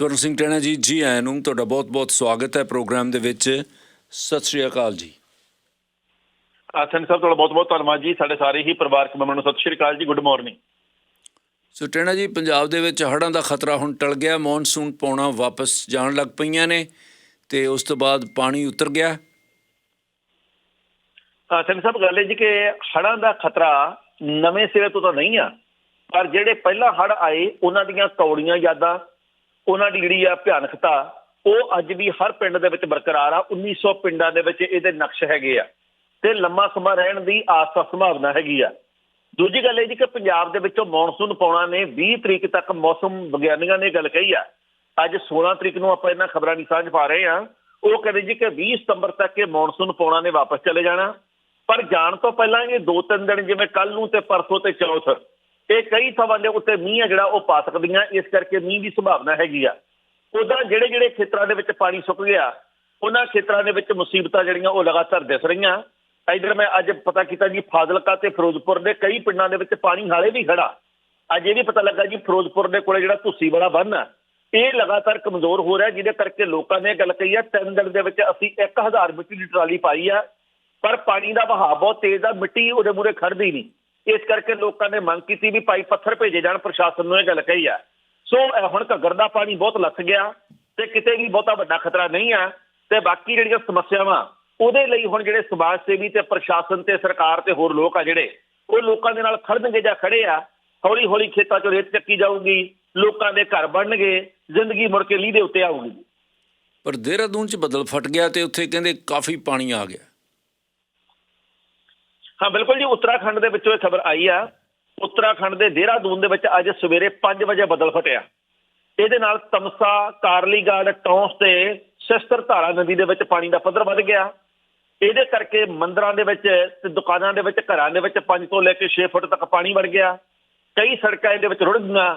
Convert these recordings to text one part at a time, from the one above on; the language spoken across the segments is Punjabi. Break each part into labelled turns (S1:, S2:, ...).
S1: ਸਵਰਨ ਸਿੰਘ ਟੈਣਾ ਜੀ ਜੀ ਆਇਆਂ ਨੂੰ ਤੁਹਾਡਾ ਬਹੁਤ-ਬਹੁਤ ਸਵਾਗਤ ਹੈ ਪ੍ਰੋਗਰਾਮ ਦੇ ਵਿੱਚ। ਸਤਿ ਸ਼੍ਰੀ ਅਕਾਲ ਜੀ।
S2: ਆਸਨ ਸਾਹਿਬ ਤੁਹਾਡਾ ਬਹੁਤ ਬਹੁਤ ਧੰਨਵਾਦ ਜੀ। ਸਾਡੇ ਸਾਰੇ ਹੀ ਪਰਿਵਾਰਕ ਮੈਂਬਰਾਂ ਨੂੰ ਸਤਿ ਸ਼੍ਰੀ ਅਕਾਲ ਜੀ। ਗੁੱਡ ਮਾਰਨਿੰਗ
S1: ਸੋ ਟੈਣਾ ਜੀ ਪੰਜਾਬ ਦੇ ਵਿੱਚ ਹੜ੍ਹਾਂ ਦਾ ਖਤਰਾ ਹੁਣ ਟਲ ਗਿਆ। ਮੌਨਸੂਨ ਪੌਣਾ ਵਾਪਸ ਜਾਣ ਲੱਗ ਪਈਆਂ ਨੇ ਤੇ ਉਸ ਤੋਂ ਬਾਅਦ ਪਾਣੀ ਉਤਰ ਗਿਆ।
S2: ਆਸਨ ਸਾਹਿਬ ਗੱਲ ਹੈ ਜੀ ਕਿ ਹੜ੍ਹਾਂ ਦਾ ਖਤਰਾ ਨਵੇਂ ਸਿਰੇ ਤੋਂ ਤਾਂ ਨਹੀਂ ਆ ਪਰ ਜਿਹੜੇ ਪਹਿਲਾਂ ਹੜ੍ਹ ਆਏ ਉਹਨਾਂ ਦੀਆਂ ਕੌੜੀਆਂ ਯਾਦਾਂ ਉਹਨਾਂ ਦੀ ਜਿਹੜੀ ਆ ਭਿਆਨਕਤਾ, ਉਹ ਅੱਜ ਵੀ ਹਰ ਪਿੰਡ ਦੇ ਵਿੱਚ ਬਰਕਰਾਰ ਆ। 1900 ਪਿੰਡਾਂ ਦੇ ਵਿੱਚ ਇਹਦੇ ਨਕਸ਼ ਹੈਗੇ ਆ। ਤੇ ਲੰਮਾ ਸਮਾਂ ਰਹਿਣ ਦੀ ਆਸ ਤਾਂ ਸੰਭਾਵਨਾ ਹੈਗੀ ਆ। ਦੂਜੀ ਗੱਲ ਇਹ ਜੀ ਕਿ ਪੰਜਾਬ ਦੇ ਵਿੱਚੋਂ ਮੌਨਸੂਨ ਪਾਉਣਾ ਨੇ 20 ਤਰੀਕ ਤੱਕ ਮੌਸਮ ਵਿਗਿਆਨੀਆਂ ਨੇ ਗੱਲ ਕਹੀ ਆ। ਅੱਜ 16 ਤਰੀਕ ਨੂੰ ਆਪਾਂ ਇਹਨਾਂ ਖਬਰਾਂ ਦੀ ਸਾਂਝ ਪਾ ਰਹੇ ਆ। ਉਹ ਕਹਿੰਦੇ ਜੀ ਕਿ 20 ਸਤੰਬਰ ਤੱਕ ਇਹ ਮੌਨਸੂਨ ਪਾਉਣਾ ਨੇ ਵਾਪਸ ਚਲੇ ਜਾਣਾ। ਪਰ ਜਾਣ ਤੋਂ ਪਹਿਲਾਂ ਇਹ ਦੋ ਤਿੰਨ ਦਿਨ ਜਿਵੇਂ ਕੱਲ ਨੂੰ ਤੇ ਪਰਸੋਂ ਤੇ ਚੌਥ ਇਹ ਕਈ ਥਾਵਾਂ ਦੇ ਉੱਤੇ ਮੀਂਹ ਆ ਜਿਹੜਾ ਉਹ ਪਾ ਸਕਦੀਆਂ, ਇਸ ਕਰਕੇ ਮੀਂਹ ਦੀ ਸੰਭਾਵਨਾ ਹੈਗੀ ਆ। ਉਦਾਂ ਜਿਹੜੇ ਜਿਹੜੇ ਖੇਤਰਾਂ ਦੇ ਵਿੱਚ ਪਾਣੀ ਸੁੱਕ ਗਿਆ, ਉਹਨਾਂ ਖੇਤਰਾਂ ਦੇ ਵਿੱਚ ਮੁਸੀਬਤਾਂ ਜਿਹੜੀਆਂ ਉਹ ਲਗਾਤਾਰ ਦਿਸ ਰਹੀਆਂ। ਇਧਰ ਮੈਂ ਅੱਜ ਪਤਾ ਕੀਤਾ ਜੀ, ਫਾਜ਼ਿਲਕਾ ਤੇ ਫਿਰੋਜ਼ਪੁਰ ਦੇ ਕਈ ਪਿੰਡਾਂ ਦੇ ਵਿੱਚ ਪਾਣੀ ਹਾਲੇ ਵੀ ਖੜਾ। ਅੱਜ ਇਹ ਵੀ ਪਤਾ ਲੱਗਾ ਜੀ, ਫਿਰੋਜ਼ਪੁਰ ਦੇ ਕੋਲੇ ਜਿਹੜਾ ਧੁੱਸੀ ਵਾਲਾ ਬੰਨ ਆ, ਇਹ ਲਗਾਤਾਰ ਕਮਜ਼ੋਰ ਹੋ ਰਿਹਾ, ਜਿਹਦੇ ਕਰਕੇ ਲੋਕਾਂ ਨੇ ਗੱਲ ਕਹੀ ਆ, ਤਿੰਨ ਦਿਨ ਦੇ ਵਿੱਚ ਅਸੀਂ 1000 ਮਿੱਟੀ ਦੀ ਟਰਾਲੀ ਪਾਈ ਆ, ਪਰ ਪਾਣੀ ਦਾ ਵਹਾਅ ਬਹੁਤ ਤੇਜ਼ ਆ, ਮਿੱਟੀ ਉਹਦੇ ਮੂਰੇ ਖੜਦੀ ਨਹੀਂ। ਇਸ ਕਰਕੇ ਲੋਕਾਂ ਨੇ ਮੰਗ ਕੀਤੀ ਵੀ ਭਾਈ ਪੱਥਰ ਭੇਜੇ ਜਾਣ, ਪ੍ਰਸ਼ਾਸਨ ਨੂੰ ਇਹ ਗੱਲ ਕਹੀ ਆ। ਸੋ ਹੁਣ ਘੱਗਰ ਦਾ ਪਾਣੀ ਬਹੁਤ ਲੱਥ ਗਿਆ ਤੇ ਕਿਤੇ ਵੀ ਬਹੁਤਾ ਵੱਡਾ ਖਤਰਾ ਨਹੀਂ ਆ ਤੇ ਬਾਕੀ ਜਿਹੜੀਆਂ ਸਮੱਸਿਆਵਾਂ, ਉਹਦੇ ਲਈ ਹੁਣ ਜਿਹੜੇ ਸਮਾਜ ਸੇਵੀ ਤੇ ਪ੍ਰਸ਼ਾਸਨ ਤੇ ਸਰਕਾਰ ਤੇ ਹੋਰ ਲੋਕ ਆ ਜਿਹੜੇ, ਉਹ ਲੋਕਾਂ ਦੇ ਨਾਲ ਖੜਨਗੇ ਜਾਂ ਖੜੇ ਆ ਹੌਲੀ ਹੌਲੀ ਖੇਤਾਂ 'ਚੋਂ ਰੇਤ ਚੱਕੀ ਜਾਊਗੀ, ਲੋਕਾਂ ਦੇ ਘਰ ਬਣਨਗੇ, ਜ਼ਿੰਦਗੀ ਮੁੜ ਕੇ ਲੀਹ ਦੇ ਉੱਤੇ ਆਊਗੀ।
S1: ਪਰ ਦੇਹਰਾਦੂਨ 'ਚ ਬਦਲ ਫਟ ਗਿਆ ਤੇ ਉੱਥੇ ਕਹਿੰਦੇ ਕਾਫੀ ਪਾਣੀ ਆ ਗਿਆ।
S2: ਹਾਂ, ਬਿਲਕੁਲ ਜੀ, ਉੱਤਰਾਖੰਡ ਦੇ ਵਿੱਚੋਂ ਇਹ ਖਬਰ ਆਈ ਆ। ਉੱਤਰਾਖੰਡ ਦੇ ਦੇਹਰਾਦੂਨ ਦੇ ਵਿੱਚ ਅੱਜ ਸਵੇਰੇ 5 ਵਜੇ ਬਦਲ ਫਟਿਆ। ਇਹਦੇ ਨਾਲ ਤਮਸਾ, ਕਾਰਲੀਗੜ, ਟੌਂਸ ਤੇ ਸਿਸਟਰ ਧਾਰਾ ਨਦੀ ਦੇ ਵਿੱਚ ਪਾਣੀ ਦਾ ਪੱਧਰ ਵੱਧ ਗਿਆ। ਇਹਦੇ ਕਰਕੇ ਮੰਦਰਾਂ ਦੇ ਵਿੱਚ ਤੇ ਦੁਕਾਨਾਂ ਦੇ ਵਿੱਚ, ਘਰਾਂ ਦੇ ਵਿੱਚ 5 ਤੋਂ ਲੈ ਕੇ 6 ਫੁੱਟ ਤੱਕ ਪਾਣੀ ਵੜ ਗਿਆ। ਕਈ ਸੜਕਾਂ ਇਹਦੇ ਵਿੱਚ ਰੁੜ ਗਈਆਂ।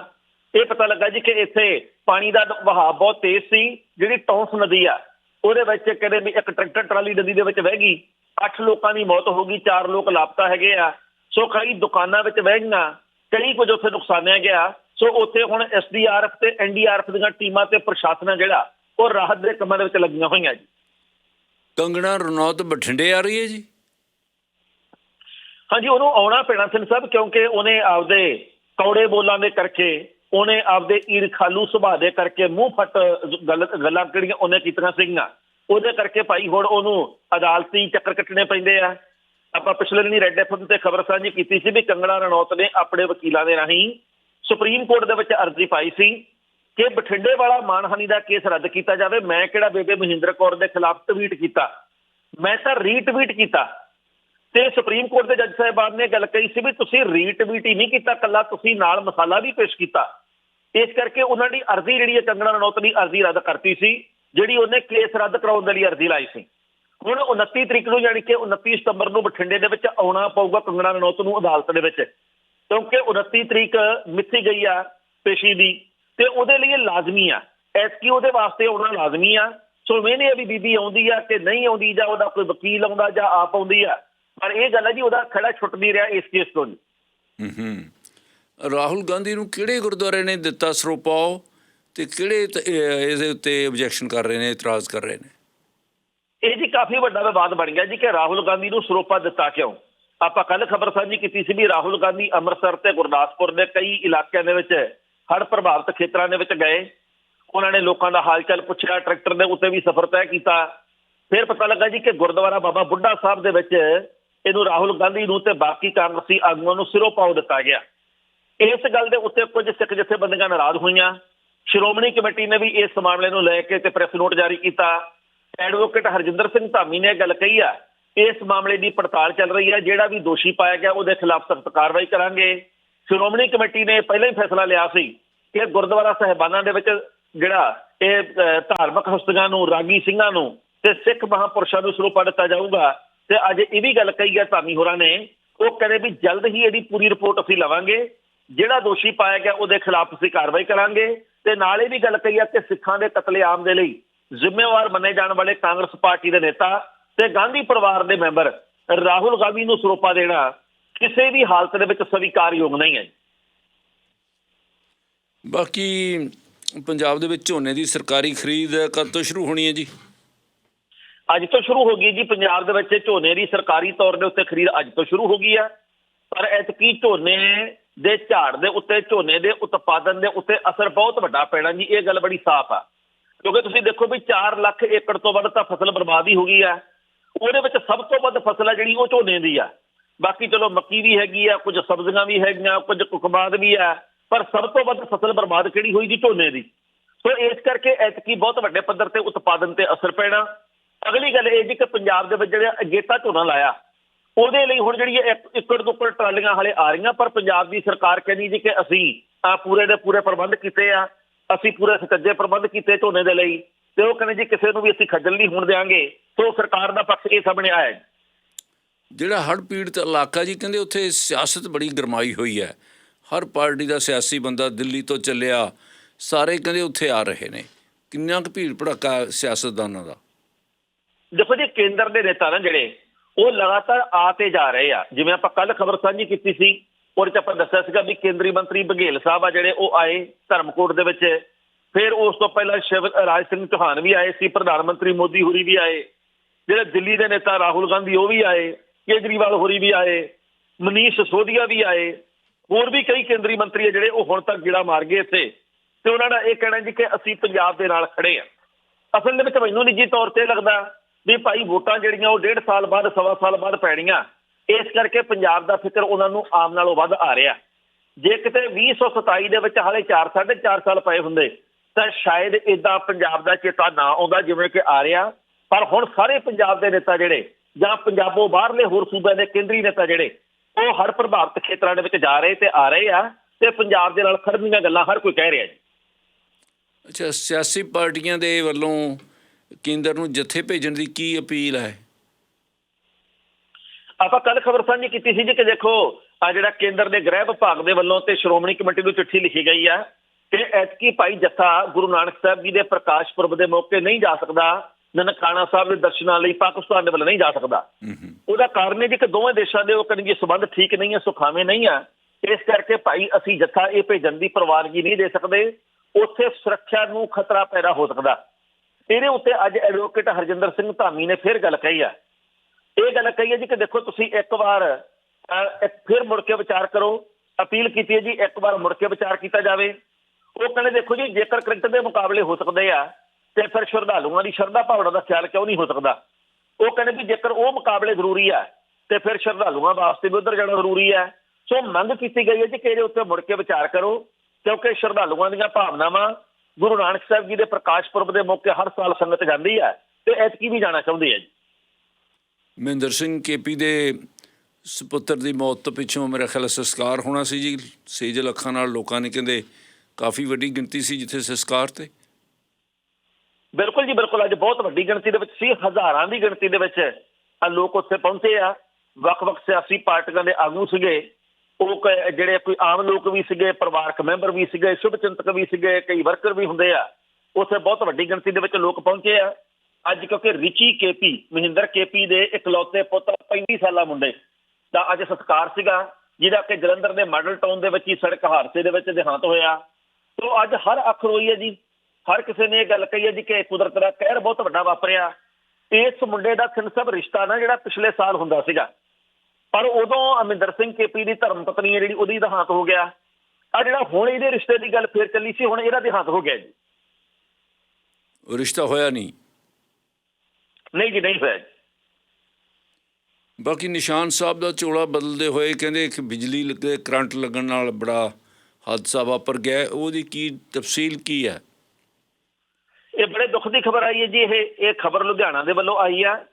S2: ਇਹ ਪਤਾ ਲੱਗਾ ਜੀ ਕਿ ਇੱਥੇ ਪਾਣੀ ਦਾ ਵਹਾਅ ਬਹੁਤ ਤੇਜ਼ ਸੀ। ਜਿਹੜੀ ਟੌਂਸ ਨਦੀ ਆ, ਉਹਦੇ ਵਿੱਚ ਕਹਿੰਦੇ ਵੀ ਇੱਕ ਟਰੈਕਟਰ ਟਰਾਲੀ ਨਦੀ ਦੇ ਵਿੱਚ ਵਹਿ ਗਈ। 8 ਲੋਕਾਂ ਦੀ ਮੌਤ ਹੋ ਗਈ 4 ਲੋਕ ਲਾਪਤਾ ਹੈਗੇ ਆ। ਸੋ ਕਈ ਦੁਕਾਨਾਂ ਵਿੱਚ ਵਹਿ ਗਈਆਂ ਕਈ ਕੁਝ ਉੱਥੇ ਨੁਕਸਾਨਿਆ ਗਿਆ। ਸੋ ਉੱਥੇ ਹੁਣ ਐਸਡੀਆਰਐਫ ਤੇ ਐਨਡੀਆਰਐਫ ਦੀਆਂ ਟੀਮਾਂ ਤੇ ਪ੍ਰਸ਼ਾਸਨ ਆ ਜਿਹੜਾ ਉਹ ਰਾਹਤ ਦੇ ਕੰਮਾਂ ਦੇ ਵਿੱਚ ਲੱਗੀਆਂ ਹੋਈਆਂ ਜੀ।
S1: ਕੰਗਣਾ ਰਣੌਤ ਬਠਿੰਡੇ ਆ ਰਹੀ ਹੈ ਜੀ?
S2: ਹਾਂਜੀ ਉਹਨੂੰ ਆਉਣਾ ਪੈਣਾ ਸਿੰਘ ਸਾਹਿਬ ਕਿਉਂਕਿ ਉਹਨੇ ਆਪਦੇ ਕੌੜੇ ਬੋਲਾਂ ਦੇ ਕਰਕੇ ਉਹਨੇ ਆਪਦੇ ਈਰ ਖਾਲੂ ਸੁਭਾਅ ਦੇ ਕਰਕੇ ਮੂੰਹ ਫਟ ਗੱਲ ਗੱਲਾਂ ਕਿਹੜੀਆਂ ਉਹਨੇ ਕੀਤੀਆਂ ਸੀਗੀਆਂ। ਉਹਦੇ ਕਰਕੇ ਭਾਈ ਹੁਣ ਉਹਨੂੰ ਅਦਾਲਤੀ ਚੱਕਰ ਕੱਟਣੇ ਪੈਂਦੇ ਆ। ਆਪਾਂ ਪਿਛਲੇ ਦਿਨੀ ਰੈੱਡ ਐਫਐਮ ਤੇ ਖਬਰ ਸਾਂਝੀ ਕੀਤੀ ਸੀ ਵੀ ਕੰਗਣਾ ਰਣੌਤ ਨੇ ਆਪਣੇ ਵਕੀਲਾਂ ਦੇ ਰਾਹੀਂ ਸੁਪਰੀਮ ਕੋਰਟ ਦੇ ਵਿੱਚ ਅਰਜ਼ੀ ਪਾਈ ਸੀ ਕਿ ਬਠਿੰਡੇ ਵਾਲਾ ਮਾਨਹਾਨੀ ਦਾ ਕੇਸ ਰੱਦ ਕੀਤਾ ਜਾਵੇ। ਮੈਂ ਕਿਹੜਾ ਬੇਬੇ ਮਹਿੰਦਰ ਕੌਰ ਦੇ ਖਿਲਾਫ ਟਵੀਟ ਕੀਤਾ? ਮੈਂ ਤਾਂ ਰੀਟਵੀਟ ਕੀਤਾ। ਤੇ ਸੁਪਰੀਮ ਕੋਰਟ ਦੇ ਜੱਜ ਸਾਹਿਬਾਨ ਨੇ ਗੱਲ ਕਹੀ ਸੀ ਵੀ ਤੁਸੀਂ ਰੀਟਵੀਟ ਹੀ ਨਹੀਂ ਕੀਤਾ, ਕੱਲਾ ਤੁਸੀਂ ਨਾਲ ਮਸਾਲਾ ਵੀ ਪੇਸ਼ ਕੀਤਾ। ਇਸ ਕਰਕੇ ਉਹਨਾਂ ਦੀ ਅਰਜ਼ੀ ਜਿਹੜੀ ਹੈ ਕੰਗਣਾ ਰਣੌਤ ਦੀ ਅਰਜ਼ੀ ਰੱਦ ਕਰਤੀ ਸੀ। ਜਿਹੜੀ ਉਹਨੇ ਕੇਸ ਰੱਦ ਕਰਾਉਣ ਦੇ ਲਈ ਅਰਜ਼ੀ ਲਾਈ ਸੀ। ਹੁਣ 29 ਤਰੀਕ ਨੂੰ ਯਾਨੀ ਕਿ 29 ਸਤੰਬਰ ਨੂੰ ਬਠਿੰਡੇ ਦੇ ਵਿੱਚ ਆਉਣਾ ਪਊਗਾ ਕੰਗਣਾ ਰਣੌਤ ਨੂੰ ਅਦਾਲਤ ਦੇ ਵਿੱਚ। ਕਿਉਂਕਿ 29 ਤਰੀਕ ਮਿੱਥੀ ਗਈ ਆ ਪੇਸ਼ੀ ਦੀ ਤੇ ਉਹਦੇ ਲਈ ਲਾਜ਼ਮੀ ਆ। ਐਸਕੀ ਉਹਦੇ ਵਾਸਤੇ ਆਉਣਾ ਲਾਜ਼ਮੀ ਆ। ਸੋ ਮੈਨੇ ਵੀ ਬੀਬੀ ਆਉਂਦੀ ਆ ਕਿ ਨਹੀਂ ਆਉਂਦੀ ਜਾਂ ਉਹਦਾ ਕੋਈ ਵਕੀਲ ਆਉਂਦਾ ਜਾਂ ਆਪ ਆਉਂਦੀ ਆ। ਪਰ ਇਹ ਗੱਲ ਹੈ ਜੀ, ਉਹਦਾ ਖੜਾ ਛੁੱਟ ਨਹੀਂ ਰਿਹਾ ਇਸ ਕੇਸ ਤੋਂ ਜੀ।
S1: ਹੂੰ ਹੂੰ। ਰਾਹੁਲ ਗਾਂਧੀ ਨੂੰ ਕਿਹੜੇ ਗੁਰਦੁਆਰੇ ਨੇ ਦਿੱਤਾ ਸਰੋਪਾਓ? ਤੇ ਕਿਹੜੇ ਤ- ਇਹ- ਇਹਦੇ ਉੱਤੇ ਆਬਜੈਕਸ਼ਨ ਕਰ ਰਹੇ ਨੇ, ਇਤਰਾਜ਼ ਕਰ ਰਹੇ ਨੇ?
S2: ਇਹ ਜੀ ਕਾਫੀ ਵੱਡਾ ਵਿਵਾਦ ਬਣ ਗਿਆ ਜੀ ਕਿ ਰਾਹੁਲ ਗਾਂਧੀ ਨੂੰ ਸਰੋਪਾ ਦਿੱਤਾ ਕਿਉਂ? ਆਪਾਂ ਕੱਲ ਖਬਰ ਸਾਂਝੀ ਕੀਤੀ ਸੀ ਵੀ ਰਾਹੁਲ ਗਾਂਧੀ ਅੰਮ੍ਰਿਤਸਰ ਤੇ ਗੁਰਦਾਸਪੁਰ ਦੇ ਕਈ ਇਲਾਕਿਆਂ ਦੇ ਵਿੱਚ ਹੜ੍ਹ ਪ੍ਰਭਾਵਿਤ ਖੇਤਰਾਂ ਦੇ ਵਿੱਚ ਗਏ। ਉਹਨਾਂ ਨੇ ਲੋਕਾਂ ਦਾ ਹਾਲ ਚਾਲ ਪੁੱਛਿਆ, ਟਰੈਕਟਰ ਦੇ ਉੱਤੇ ਵੀ ਸਫ਼ਰ ਤੈਅ ਕੀਤਾ। ਫਿਰ ਪਤਾ ਲੱਗਾ ਜੀ ਕਿ ਗੁਰਦੁਆਰਾ ਬਾਬਾ ਬੁੱਢਾ ਸਾਹਿਬ ਦੇ ਵਿੱਚ ਇਹਨੂੰ ਰਾਹੁਲ ਗਾਂਧੀ ਨੂੰ ਤੇ ਬਾਕੀ ਕਾਂਗਰਸੀ ਆਗੂਆਂ ਨੂੰ ਸਿਰੋਂ ਪਾਉ ਦਿੱਤਾ ਗਿਆ। ਇਸ ਗੱਲ ਦੇ ਉੱਤੇ ਕੁਝ ਸਿੱਖ ਜਥੇਬੰਦੀਆਂ ਨਾਰਾਜ਼ ਹੋਈਆਂ। ਸ਼੍ਰੋਮਣੀ ਕਮੇਟੀ ਨੇ ਵੀ ਇਸ ਮਾਮਲੇ ਨੂੰ ਲੈ ਕੇ ਤੇ ਪ੍ਰੈਸ ਨੋਟ ਜਾਰੀ ਕੀਤਾ। ਐਡਵੋਕੇਟ ਹਰਜਿੰਦਰ ਸਿੰਘ ਧਾਮੀ ਨੇ ਇਹ ਗੱਲ ਕਹੀ ਆ ਇਸ ਮਾਮਲੇ ਦੀ ਪੜਤਾਲ ਚੱਲ ਰਹੀ ਹੈ। ਜਿਹੜਾ ਵੀ ਦੋਸ਼ੀ ਪਾਇਆ ਗਿਆ, ਉਹਦੇ ਖਿਲਾਫ ਸਖਤ ਕਾਰਵਾਈ ਕਰਾਂਗੇ। ਸ਼੍ਰੋਮਣੀ ਕਮੇਟੀ ਨੇ ਪਹਿਲਾਂ ਹੀ ਫੈਸਲਾ ਲਿਆ ਸੀ ਕਿ ਗੁਰਦੁਆਰਾ ਸਾਹਿਬਾਨਾਂ ਦੇ ਵਿੱਚ ਜਿਹੜਾ ਇਹ ਧਾਰਮਿਕ ਹਸਤੀਆਂ ਨੂੰ, ਰਾਗੀ ਸਿੰਘਾਂ ਨੂੰ ਤੇ ਸਿੱਖ ਮਹਾਪੁਰਸ਼ਾਂ ਨੂੰ ਸਰੂਪਾ ਦਿੱਤਾ ਜਾਊਗਾ। ਤੇ ਅੱਜ ਇਹ ਵੀ ਗੱਲ ਕਹੀ ਹੈ ਧਾਮੀ ਹੋਰਾਂ ਨੇ, ਉਹ ਕਹਿੰਦੇ ਵੀ ਜਲਦ ਹੀ ਇਹਦੀ ਪੂਰੀ ਰਿਪੋਰਟ ਅਸੀਂ ਲਵਾਂਗੇ। ਜਿਹੜਾ ਦੋਸ਼ੀ ਪਾਇਆ ਗਿਆ, ਉਹਦੇ ਖਿਲਾਫ ਅਸੀਂ ਕਾਰਵਾਈ ਕਰਾਂਗੇ। ਤੇ ਨਾਲ ਇਹ ਵੀ ਗੱਲ ਕਹੀ ਹੈ ਕਿ ਸਿੱਖਾਂ ਦੇ ਕਤਲੇਆਮ ਦੇ ਲਈ ਜ਼ਿੰਮੇਵਾਰ ਮੰਨੇ ਜਾਣ ਵਾਲੇ ਕਾਂਗਰਸ ਪਾਰਟੀ ਦੇ ਨੇਤਾ ਤੇ ਗਾਂਧੀ ਪਰਿਵਾਰ ਦੇ ਮੈਂਬਰ ਰਾਹੁਲ ਗਾਂਧੀ ਨੂੰ ਸਰੋਪਾ ਦੇਣਾ ਕਿਸੇ ਵੀ ਹਾਲਤ ਦੇ ਵਿੱਚ ਸਵੀਕਾਰਯੋਗ ਨਹੀਂ ਹੈ
S1: ਬਾਕੀ ਪੰਜਾਬ ਦੇ ਵਿੱਚ ਝੋਨੇ ਦੀ ਸਰਕਾਰੀ ਖਰੀਦ ਕਦ ਤੋਂ ਸ਼ੁਰੂ ਹੋਣੀ ਹੈ ਜੀ?
S2: ਅੱਜ ਤੋਂ ਸ਼ੁਰੂ ਹੋ ਗਈ ਜੀ ਪੰਜਾਬ ਦੇ ਵਿੱਚ ਝੋਨੇ ਦੀ ਸਰਕਾਰੀ ਤੌਰ ਦੇ ਉੱਤੇ ਖਰੀਦ ਅੱਜ ਤੋਂ ਸ਼ੁਰੂ ਹੋ ਗਈ ਆ। ਪਰ ਐਤਕੀ ਝੋਨੇ ਦੇ ਝਾੜ ਦੇ ਉੱਤੇ, ਝੋਨੇ ਦੇ ਉਤਪਾਦਨ ਦੇ ਉੱਤੇ ਅਸਰ ਬਹੁਤ ਵੱਡਾ ਪੈਣਾ ਜੀ, ਇਹ ਗੱਲ ਬੜੀ ਸਾਫ਼ ਆ। ਕਿਉਂਕਿ ਤੁਸੀਂ ਦੇਖੋ ਵੀ 4 ਲੱਖ ਏਕੜ ਤੋਂ ਵੱਧ ਤਾਂ ਫਸਲ ਬਰਬਾਦ ਹੀ ਹੋ ਗਈ ਆ। ਉਹਦੇ ਵਿੱਚ ਸਭ ਤੋਂ ਵੱਧ ਫਸਲ ਆ ਜਿਹੜੀ, ਉਹ ਝੋਨੇ ਦੀ ਆ। ਬਾਕੀ ਚਲੋ ਮੱਕੀ ਵੀ ਹੈਗੀ ਆ, ਕੁਝ ਸਬਜ਼ੀਆਂ ਵੀ ਹੈਗੀਆਂ, ਕੁਝ ਕੁਕਮਾਦ ਵੀ ਆ, ਪਰ ਸਭ ਤੋਂ ਵੱਧ ਫਸਲ ਬਰਬਾਦ ਕਿਹੜੀ ਹੋਈ ਜੀ? ਝੋਨੇ ਦੀ। ਸੋ ਇਸ ਕਰਕੇ ਐਤਕੀ ਬਹੁਤ ਵੱਡੇ ਪੱਧਰ ਤੇ ਉਤਪਾਦਨ ਤੇ ਅਸਰ ਪੈਣਾ। ਅਗਲੀ ਗੱਲ ਇਹ ਜੀ ਕਿ ਪੰਜਾਬ ਦੇ ਵਿੱਚ ਜਿਹੜਾ ਅਗੇਤਾ ਝੋਨਾ ਲਾਇਆ ਉਹਦੇ ਲਈ ਹੁਣ ਜਿਹੜੀ ਇਹ ਇੱਕ ਏਕੜ ਤੋਂ ਉੱਪਰ ਟਰਾਲੀਆਂ ਹਾਲੇ ਆ ਰਹੀਆਂ ਪਰ ਪੰਜਾਬ ਦੀ ਸਰਕਾਰ ਕਹਿੰਦੀ ਜੀ ਕਿ ਅਸੀਂ ਆ ਪੂਰੇ ਦੇ ਪੂਰੇ ਪ੍ਰਬੰਧ ਕੀਤੇ ਆ ਅਸੀਂ ਪੂਰੇ ਸੁਚੱਜੇ ਪ੍ਰਬੰਧ ਕੀਤੇ ਝੋਨੇ ਦੇ ਲਈ ਤੇ ਉਹ ਕਹਿੰਦੇ ਜੀ ਕਿਸੇ ਨੂੰ ਵੀ ਅਸੀਂ ਖੱਜਲ ਨਹੀਂ ਹੋਣ ਦੇਵਾਂਗੇ ਸੋ ਸਰਕਾਰ ਦਾ ਪੱਖ ਇਹ ਸਾਹਮਣੇ ਆਇਆ ਹੈ
S1: ਜਿਹੜਾ ਹੜ੍ਹ ਪੀੜਤ ਇਲਾਕਾ ਜੀ ਕਹਿੰਦੇ ਉੱਥੇ ਸਿਆਸਤ ਬੜੀ ਗਰਮਾਈ ਹੋਈ ਹੈ। ਹਰ ਪਾਰਟੀ ਦਾ ਸਿਆਸੀ ਬੰਦਾ ਦਿੱਲੀ ਤੋਂ ਚੱਲਿਆ ਸਾਰੇ ਕਹਿੰਦੇ ਉੱਥੇ ਆ ਰਹੇ ਨੇ। ਕਿੰਨਾ ਕੁ ਭੀੜ ਭੜੱਕਾ ਸਿਆਸਤਦਾਨਾਂ ਦਾ?
S2: ਦੇਖੋ ਜੀ ਕੇਂਦਰ ਦੇ ਨੇਤਾ ਨਾ ਜਿਹੜੇ ਉਹ ਲਗਾਤਾਰ ਆ ਤੇ ਜਾ ਰਹੇ ਆ। ਜਿਵੇਂ ਆਪਾਂ ਕੱਲ ਖਬਰ ਸਾਂਝੀ ਕੀਤੀ ਸੀ, ਉਹਦੇ ਚ ਆਪਾਂ ਦੱਸਿਆ ਸੀਗਾ ਵੀ ਕੇਂਦਰੀ ਮੰਤਰੀ ਬਘੇਲ ਸਾਹਿਬ ਆ ਜਿਹੜੇ ਉਹ ਆਏ ਧਰਮਕੋਟ ਦੇ ਵਿੱਚ। ਫਿਰ ਉਸ ਤੋਂ ਪਹਿਲਾਂ ਸ਼ਿਵ, ਰਾਜ ਸਿੰਘ ਚੌਹਾਨ ਵੀ ਆਏ ਸੀ, ਪ੍ਰਧਾਨ ਮੰਤਰੀ ਮੋਦੀ ਹੋਰੀ ਵੀ ਆਏ। ਜਿਹੜੇ ਦਿੱਲੀ ਦੇ ਨੇਤਾ ਰਾਹੁਲ ਗਾਂਧੀ ਉਹ ਵੀ ਆਏ, ਕੇਜਰੀਵਾਲ ਹੋਰੀ ਵੀ ਆਏ, ਮਨੀਸ਼ ਸਿਸੋਦੀਆ ਵੀ ਆਏ। ਹੋਰ ਵੀ ਕਈ ਕੇਂਦਰੀ ਮੰਤਰੀ ਆ ਜਿਹੜੇ ਉਹ ਹੁਣ ਤੱਕ ਗਿੜਾ ਮਾਰ ਗਏ ਇੱਥੇ। ਤੇ ਉਹਨਾਂ ਦਾ ਇਹ ਕਹਿਣਾ ਜੀ ਕਿ ਅਸੀਂ ਪੰਜਾਬ ਦੇ ਨਾਲ ਖੜੇ ਆ। ਅਸਲ ਦੇ ਵਿੱਚ ਮੈਨੂੰ ਨਿੱਜੀ ਤੌਰ ਤੇ ਲੱਗਦਾ ਵੀ ਭਾਈ ਵੋਟਾਂ ਜਿਹੜੀਆਂ ਉਹ ਡੇਢ ਸਾਲ ਬਾਅਦ, ਸਵਾ ਸਾਲ ਬਾਅਦ ਪੈਣੀਆਂ। ਇਸ ਕਰਕੇ ਪੰਜਾਬ ਦਾ ਫਿਕਰ ਉਹਨਾਂ ਨੂੰ ਆਮ ਨਾਲੋਂ ਵੱਧ ਆ ਰਿਹਾ। ਜੇ ਕਿਤੇ 2027 ਦੇ ਵਿੱਚ ਹਾਲੇ 4 4.5 ਸਾਲ ਪਏ ਹੁੰਦੇ, ਤਾਂ ਸ਼ਾਇਦ ਇਦਾਂ ਪੰਜਾਬ ਦਾ ਚੇਤਾ ਨਾ ਆਉਂਦਾ ਜਿਵੇਂ ਕਿ ਆ ਰਿਹਾ। ਪਰ ਹੁਣ ਸਾਰੇ ਪੰਜਾਬ ਦੇ ਨੇਤਾ ਜਿਹੜੇ, ਜਾਂ ਪੰਜਾਬੋਂ ਬਾਹਰਲੇ ਹੋਰ ਸੂਬਿਆਂ ਦੇ ਕੇਂਦਰੀ ਨੇਤਾ ਜਿਹੜੇ, ਉਹ ਹਰ ਪ੍ਰਭਾਵਿਤ ਖੇਤਰਾਂ ਦੇ ਵਿੱਚ ਜਾ ਰਹੇ ਤੇ ਆ ਰਹੇ ਆ ਤੇ ਪੰਜਾਬ ਦੇ ਨਾਲ ਖੜਨ ਦੀਆਂ ਗੱਲਾਂ ਹਰ ਕੋਈ ਕਹਿ ਰਿਹਾ ਜੀ।
S1: ਅੱਛਾ, ਸਿਆਸੀ ਪਾਰਟੀਆਂ ਦੇ ਵੱਲੋਂ ਕੇਂਦਰ ਨੂੰ ਜੱਥੇ ਭੇਜਣ ਦੀ ਕੀ ਅਪੀਲ ਹੈ?
S2: ਆਪਾਂ ਕੱਲ ਖਬਰ ਸਾਂਝੀ ਕੀਤੀ ਸੀ ਜੀ ਕਿ ਦੇਖੋ ਆ ਜਿਹੜਾ ਕੇਂਦਰ ਦੇ ਗ੍ਰਹਿ ਵਿਭਾਗ ਦੇ ਵੱਲੋਂ ਤੇ ਸ਼੍ਰੋਮਣੀ ਕਮੇਟੀ ਨੂੰ ਚਿੱਠੀ ਲਿਖੀ ਗਈ ਆ ਕਿ ਐਤਕੀ ਭਾਈ ਜੱਥਾ ਗੁਰੂ ਨਾਨਕ ਸਾਹਿਬ ਜੀ ਦੇ ਪ੍ਰਕਾਸ਼ ਪੁਰਬ ਦੇ ਮੌਕੇ ਨਹੀਂ ਜਾ ਸਕਦਾ ਨਨਕਾਣਾ ਸਾਹਿਬ ਦੇ ਦਰਸ਼ਨਾਂ ਲਈ ਪਾਕਿਸਤਾਨ ਦੇ ਵੱਲ ਨਹੀਂ ਜਾ ਸਕਦਾ।
S1: ਹੂੰ ਹੂੰ
S2: ਉਹਦਾ ਕਾਰਨ ਇਹ ਜੀ ਕਿ ਦੋਵੇਂ ਦੇਸ਼ਾਂ ਦੇ ਉਹ ਕਹਿੰਦੇ ਸਬੰਧ ਠੀਕ ਨਹੀਂ ਆ ਸੁਖਾਵੇਂ ਨਹੀਂ ਆ। ਇਸ ਕਰਕੇ ਭਾਈ ਅਸੀਂ ਜੱਥਾ ਇਹ ਭੇਜਣ ਦੀ ਪ੍ਰਵਾਨਗੀ ਨਹੀਂ ਦੇ ਸਕਦੇ। ਉੱਥੇ ਸੁਰੱਖਿਆ ਨੂੰ ਖਤਰਾ ਪੈਦਾ ਹੋ ਸਕਦਾ। ਇਹਦੇ ਉੱਤੇ ਅੱਜ ਐਡਵੋਕੇਟ ਹਰਜਿੰਦਰ ਸਿੰਘ ਧਾਮੀ ਨੇ ਫਿਰ ਗੱਲ ਕਹੀ ਆ। ਇਹ ਗੱਲ ਕਹੀ ਹੈ ਜੀ ਕਿ ਦੇਖੋ ਤੁਸੀਂ ਇੱਕ ਵਾਰ ਫਿਰ ਮੁੜ ਕੇ ਵਿਚਾਰ ਕਰੋ, ਅਪੀਲ ਕੀਤੀ ਹੈ ਜੀ ਇੱਕ ਵਾਰ ਮੁੜ ਕੇ ਵਿਚਾਰ ਕੀਤਾ ਜਾਵੇ। ਉਹ ਕਹਿੰਦੇ ਦੇਖੋ ਜੀ, ਜੇਕਰ ਕ੍ਰਿਕਟ ਦੇ ਮੁਕਾਬਲੇ ਹੋ ਸਕਦੇ ਆ, ਤੇ ਫਿਰ ਸ਼ਰਧਾਲੂਆਂ ਦੀ ਸ਼ਰਧਾ ਭਾਵਨਾ ਦਾ ਖਿਆਲ ਕਿਉਂ ਨਹੀਂ ਹੋ ਸਕਦਾ? ਉਹ ਕਹਿੰਦੇ ਵੀ ਜੇਕਰ ਉਹ ਮੁਕਾਬਲੇ ਜ਼ਰੂਰੀ ਆ, ਤੇ ਫਿਰ ਸ਼ਰਧਾਲੂਆਂ ਵਾਸਤੇ ਵੀ ਉਧਰ ਜਾਣਾ ਜ਼ਰੂਰੀ ਹੈ ਸੋ ਮੰਗ ਕੀਤੀ ਗਈ ਹੈ ਜੀ ਕਿ ਇਹਦੇ ਉੱਤੇ ਮੁੜ ਕੇ ਵਿਚਾਰ ਕਰੋ, ਕਿਉਂਕਿ ਸ਼ਰਧਾਲੂਆਂ ਦੀਆਂ ਭਾਵਨਾਵਾਂ ਗੁਰੂ ਨਾਨਕ ਸਾਹਿਬ ਜੀ ਦੇ ਪ੍ਰਕਾਸ਼ ਪੁਰਬ ਦੇ ਮੌਕੇ ਹਰ ਸਾਲ ਸੰਗਤ ਜਾਂਦੀ ਹੈ ਤੇ ਐਤਕੀ ਵੀ ਜਾਣਾ ਚਾਹੁੰਦੀ ਹੈ ਜੀ।
S1: ਮਹਿੰਦਰ ਸਿੰਘ ਕੇਪੀ ਦੇ ਸੁਪੁੱਤਰ ਦੀ ਮੌਤ ਤੋਂ ਪਿੱਛੋਂ ਮੇਰਾ ਖਿਆਲ ਸੰਸਕਾਰ ਹੋਣਾ ਸੀ ਜੀ। ਸੇਜਲ ਅੱਖਾਂ ਨਾਲ ਲੋਕਾਂ ਨੇ ਕਹਿੰਦੇ ਕਾਫੀ ਵੱਡੀ ਗਿਣਤੀ ਸੀ ਜਿੱਥੇ ਸੰਸਕਾਰ ਤੇ।
S2: ਬਿਲਕੁਲ ਜੀ ਬਿਲਕੁਲ। ਅੱਜ ਬਹੁਤ ਵੱਡੀ ਗਿਣਤੀ ਦੇ ਵਿੱਚ ਸੀ। ਹਜ਼ਾਰਾਂ ਦੀ ਗਿਣਤੀ ਦੇ ਵਿੱਚ ਆ ਲੋਕ ਉੱਥੇ ਪਹੁੰਚੇ ਆ। ਵੱਖ-ਵੱਖ ਸਿਆਸੀ ਪਾਰਟੀਆਂ ਦੇ ਆਗੂ ਸੀਗੇ। ਉਹ ਕ- ਜਿਹੜੇ ਕੋਈ ਆਮ ਲੋਕ ਵੀ ਸੀਗੇ, ਪਰਿਵਾਰਕ ਮੈਂਬਰ ਵੀ ਸੀਗੇ ਸ਼ੁਭ ਚਿੰਤਕ ਵੀ ਸੀਗੇ, ਕਈ ਵਰਕਰ ਵੀ ਹੁੰਦੇ ਆ, ਉੱਥੇ ਬਹੁਤ ਵੱਡੀ ਗਿਣਤੀ ਦੇ ਵਿੱਚ ਲੋਕ ਪਹੁੰਚੇ ਆ। ਅੱਜ ਕਿਉਂਕਿ ਰਿਚੀ ਕੇਪੀ ਮਹਿੰਦਰ ਕੇਪੀ ਦੇ ਇਕਲੌਤੇ ਪੁੱਤ 35 ਸਾਲਾ ਮੁੰਡੇ ਦਾ ਅੱਜ ਸਤਿਕਾਰ ਸੀਗਾ, ਜਿਹਦਾ ਕਿ ਜਲੰਧਰ ਦੇ ਮਾਡਲ ਟਾਊਨ ਦੇ ਵਿੱਚ ਹੀ ਸੜਕ ਹਾਦਸੇ ਦੇ ਵਿੱਚ ਦੇਹਾਂਤ ਹੋਇਆ। ਤੋਂ ਅੱਜ ਹਰ ਅੱਖ ਰੋਈ ਹੈ ਜੀ। ਹਰ ਕਿਸੇ ਨੇ ਇਹ ਗੱਲ ਕਹੀ ਹੈ ਜੀ ਕਿ ਕੁਦਰਤ ਦਾ ਕਹਿਰ ਬਹੁਤ ਵੱਡਾ ਵਾਪਰਿਆ। ਇਸ ਮੁੰਡੇ ਦਾ ਸਿਨਸਬ ਰਿਸ਼ਤਾ ਨਾ ਜਿਹੜਾ ਪਿਛਲੇ ਸਾਲ ਹੁੰਦਾ ਸੀਗਾ। ਪਰ ਉਦੋਂ ਅਮਿੰਦਰ ਸਿੰਘ ਕੇਪੀ ਦੀ ਧਰਮ ਪਤਨੀ ਹੈ ਜਿਹੜੀ ਉਹਦੀ ਦੇਹਾਂਤ ਹੋ ਗਿਆ। ਆ ਜਿਹੜਾ ਹੁਣ ਇਹਦੇ ਰਿਸ਼ਤੇ ਦੀ ਗੱਲ ਫੇਰ ਚੱਲੀ ਸੀ ਹੁਣ ਇਹਦਾ ਦੇਹਾਂਤ ਹੋ ਗਿਆ ਜੀ।
S1: ਉਹ ਰਿਸ਼ਤਾ ਹੋਇਆ ਨਹੀਂ?
S2: ਨਹੀਂ ਜੀ ਨਹੀਂ ਹੋਇਆ।
S1: ਬਾਕੀ ਨਿਸ਼ਾਨ ਸਾਹਿਬ ਦਾ ਚੋਲਾ ਬਦਲਦੇ ਹੋਏ ਕਹਿੰਦੇ ਇੱਕ ਬਿਜਲੀ ਲੱਗੇ ਕਰੰਟ ਲੱਗਣ ਨਾਲ ਬੜਾ ਹਾਦਸਾ ਵਾਪਰ ਗਿਆ। ਉਹਦੀ ਕੀ ਤਫਸੀਲ ਕੀ ਹੈ?
S2: ਇਹ ਬੜੇ ਦੁੱਖ ਦੀ ਖਬਰ ਆਈ ਹੈ ਜੀ ਇਹ ਇਹ ਖਬਰ ਲੁਧਿਆਣਾ ਦੇ ਵੱਲੋਂ ਆਈ ਆ।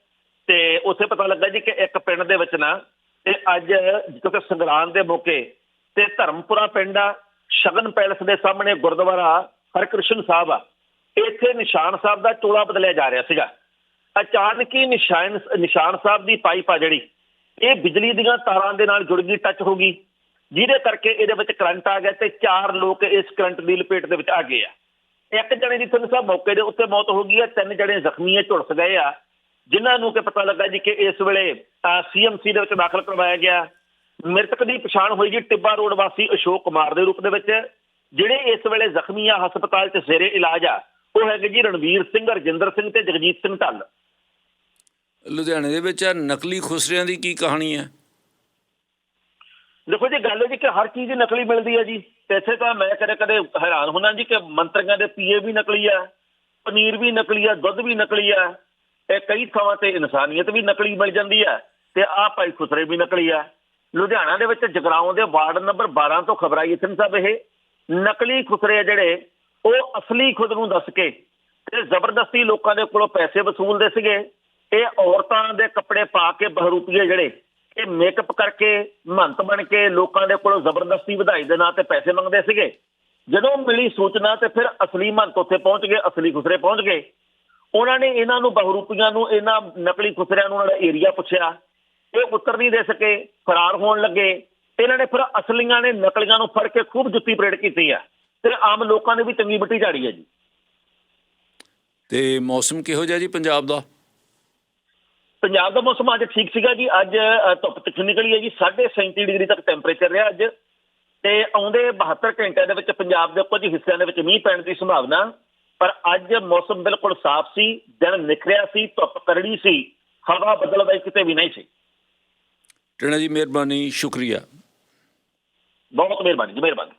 S2: ਤੇ ਉੱਥੇ ਪਤਾ ਲੱਗਾ ਜੀ ਕਿ ਇੱਕ ਪਿੰਡ ਦੇ ਵਿੱਚ ਨਾ ਤੇ ਅੱਜ ਕਿਉਂਕਿ ਸੰਗਰਾਂਦ ਦੇ ਮੌਕੇ ਤੇ ਧਰਮਪੁਰਾ ਪਿੰਡ ਆ, ਸ਼ਗਨ ਪੈਲਸ ਦੇ ਸਾਹਮਣੇ ਗੁਰਦੁਆਰਾ ਹਰਕ੍ਰਿਸ਼ਨ ਸਾਹਿਬ ਆ, ਇੱਥੇ ਨਿਸ਼ਾਨ ਸਾਹਿਬ ਦਾ ਚੋਲਾ ਬਦਲਿਆ ਜਾ ਰਿਹਾ ਸੀਗਾ। ਅਚਾਨਕ ਹੀ ਨਿਸ਼ਾਨ ਨਿਸ਼ਾਨ ਸਾਹਿਬ ਦੀ ਪਾਈਪ ਆ ਜਿਹੜੀ, ਇਹ ਬਿਜਲੀ ਦੀਆਂ ਤਾਰਾਂ ਦੇ ਨਾਲ ਜੁੜ ਗਈ ਟੱਚ ਹੋ ਗਈ, ਜਿਹਦੇ ਕਰਕੇ ਇਹਦੇ ਵਿੱਚ ਕਰੰਟ ਆ ਗਿਆ ਤੇ ਚਾਰ ਲੋਕ ਇਸ ਕਰੰਟ ਦੀ ਲਪੇਟ ਦੇ ਵਿੱਚ ਆ ਗਏ ਆ। ਇੱਕ ਜਣੇ ਦੀ ਤੁਹਾਨੂੰ ਸਾਹਿਬ ਮੌਕੇ ਦੇ ਉੱਤੇ ਮੌਤ ਹੋ ਗਈ ਹੈ ਤਿੰਨ ਜਣੇ ਜ਼ਖਮੀ ਹੈ ਝੁਲਸ ਗਏ ਆ। ਜਿਨ੍ਹਾਂ ਨੂੰ ਕਿ ਪਤਾ ਲੱਗਾ ਜੀ ਕਿ ਇਸ ਵੇਲੇ ਸੀਐਮਸੀ ਦੇ ਵਿੱਚ ਦਾਖਲ ਕਰਵਾਇਆ ਗਿਆ। ਮ੍ਰਿਤਕ ਦੀ ਪਛਾਣ ਹੋਈ ਜੀ ਟਿੱਬਾ ਰੋਡ ਵਾਸੀ ਅਸ਼ੋਕ ਕੁਮਾਰ ਦੇ ਰੂਪ ਦੇ ਵਿੱਚ ਜਿਹੜੇ ਇਸ ਵੇਲੇ ਜ਼ਖਮੀ ਆ ਹਸਪਤਾਲ 'ਚ ਜ਼ੇਰੇ ਇਲਾਜ ਆ ਉਹ ਹੈਗੇ ਜੀ ਰਣਵੀਰ ਸਿੰਘ ਰਜਿੰਦਰ ਸਿੰਘ ਤੇ ਜਗਜੀਤ ਸਿੰਘ ਢੱਲ।
S1: ਲੁਧਿਆਣੇ ਦੇ ਵਿੱਚ ਆ ਨਕਲੀ ਖੁਸਰਿਆਂ ਦੀ ਕੀ ਕਹਾਣੀ ਹੈ?
S2: ਦੇਖੋ ਜੀ ਗੱਲ ਇਹ ਜੀ ਕਿ ਹਰ ਚੀਜ਼ ਨਕਲੀ ਮਿਲਦੀ ਹੈ ਜੀ। ਇੱਥੇ ਤਾਂ ਮੈਂ ਕਦੇ ਕਦੇ ਹੈਰਾਨ ਹੁੰਦਾ ਜੀ ਕਿ ਮੰਤਰੀਆਂ ਦੇ ਪੀਏ ਵੀ ਨਕਲੀ ਆ ਪਨੀਰ ਵੀ ਨਕਲੀ ਆ ਦੁੱਧ ਵੀ ਨਕਲੀ ਆ। ਇਹ ਕਈ ਥਾਵਾਂ ਤੇ ਇਨਸਾਨੀਅਤ ਵੀ ਨਕਲੀ ਮਿਲ ਜਾਂਦੀ ਆ ਤੇ ਆਹ ਭਾਈ ਖੁਸਰੇ ਵੀ ਨਕਲੀ ਆ। ਲੁਧਿਆਣਾ ਦੇ ਵਿੱਚ ਜਗਰਾਉਂ ਦੇ ਵਾਰਡ ਨੰਬਰ 12 ਤੋਂ ਖਬਰ ਆਈ ਸਿੰਘ ਸਾਹਿਬ ਇਹ। ਨਕਲੀ ਖੁਸਰੇ ਜਿਹੜੇ, ਉਹ ਅਸਲੀ ਖੁਦ ਨੂੰ ਦੱਸ ਕੇ ਤੇ ਜ਼ਬਰਦਸਤੀ ਲੋਕਾਂ ਦੇ ਕੋਲੋਂ ਪੈਸੇ ਵਸੂਲਦੇ ਸੀਗੇ। ਇਹ ਔਰਤਾਂ ਦੇ ਕੱਪੜੇ ਪਾ ਕੇ ਬਹਰੂਪੀਏ ਜਿਹੜੇ, ਇਹ ਮੇਕਅਪ ਕਰਕੇ ਮਹੰਤ ਬਣ ਕੇ ਲੋਕਾਂ ਦੇ ਕੋਲੋਂ ਜ਼ਬਰਦਸਤੀ ਵਧਾਈ ਦੇ ਨਾਂ ਤੇ ਪੈਸੇ ਮੰਗਦੇ ਸੀਗੇ। ਜਦੋਂ ਮਿਲੀ ਸੂਚਨਾ ਤੇ ਫਿਰ ਅਸਲੀ ਮਹੰਤ ਉੱਥੇ ਪਹੁੰਚ ਗਏ, ਅਸਲੀ ਖੁਸਰੇ ਪਹੁੰਚ ਗਏ। ਉਹਨਾਂ ਨੇ ਇਹਨਾਂ ਨੂੰ ਬਹਰੂਪੀਆਂ ਨੂੰ ਇਹਨਾਂ ਨਕਲੀ ਖੁਸਰਿਆਂ ਨੂੰ ਉਹਨਾਂ ਦਾ ਏਰੀਆ ਪੁੱਛਿਆ। ਇਹ ਉੱਤਰ ਨਹੀਂ ਦੇ ਸਕੇ ਫਰਾਰ ਹੋਣ ਲੱਗੇ। ਇਹਨਾਂ ਨੇ ਫਿਰ ਅਸਲੀਆਂ ਨੇ ਨਕਲੀਆਂ ਨੂੰ ਫੜ ਕੇ ਖੂਬ ਜੁੱਤੀ ਪਰੇਡ ਕੀਤੀ ਆ। ਤੇ ਆਮ ਲੋਕਾਂ ਨੇ ਵੀ ਚੰਗੀ ਮਿੱਟੀ ਝਾੜੀ ਹੈ ਜੀ।
S1: ਤੇ ਮੌਸਮ ਕਿਹੋ ਜਿਹਾ ਜੀ ਪੰਜਾਬ ਦਾ?
S2: ਪੰਜਾਬ ਦਾ ਮੌਸਮ ਅੱਜ ਠੀਕ ਸੀਗਾ ਜੀ। ਅੱਜ ਧੁੱਪ ਤਿੱਖੀ ਨਿਕਲੀ ਹੈ ਜੀ। 37 ਡਿਗਰੀ ਤੱਕ ਟੈਂਪਰੇਚਰ ਰਿਹਾ ਅੱਜ। ਤੇ ਆਉਂਦੇ 72 ਘੰਟਿਆਂ ਦੇ ਵਿੱਚ ਪੰਜਾਬ ਦੇ ਕੁਝ ਹਿੱਸਿਆਂ ਦੇ ਵਿੱਚ ਮੀਂਹ ਪੈਣ ਦੀ ਸੰਭਾਵਨਾ ਪਰ ਅੱਜ ਮੌਸਮ ਬਿਲਕੁਲ ਸਾਫ਼ ਸੀ ਦਿਨ ਨਿਖਰਿਆ ਸੀ ਧੁੱਪ ਕਰੜੀ ਸੀ ਹਵਾ ਬਦਲਵਾਈ ਕਿਤੇ ਵੀ ਨਹੀਂ ਸੀ।
S1: ਟਣਾ ਜੀ ਮਿਹਰਬਾਨੀ ਸ਼ੁਕਰੀਆ।
S2: ਬਹੁਤ ਮਿਹਰਬਾਨੀ ਜੀ ਮਿਹਰਬਾਨੀ।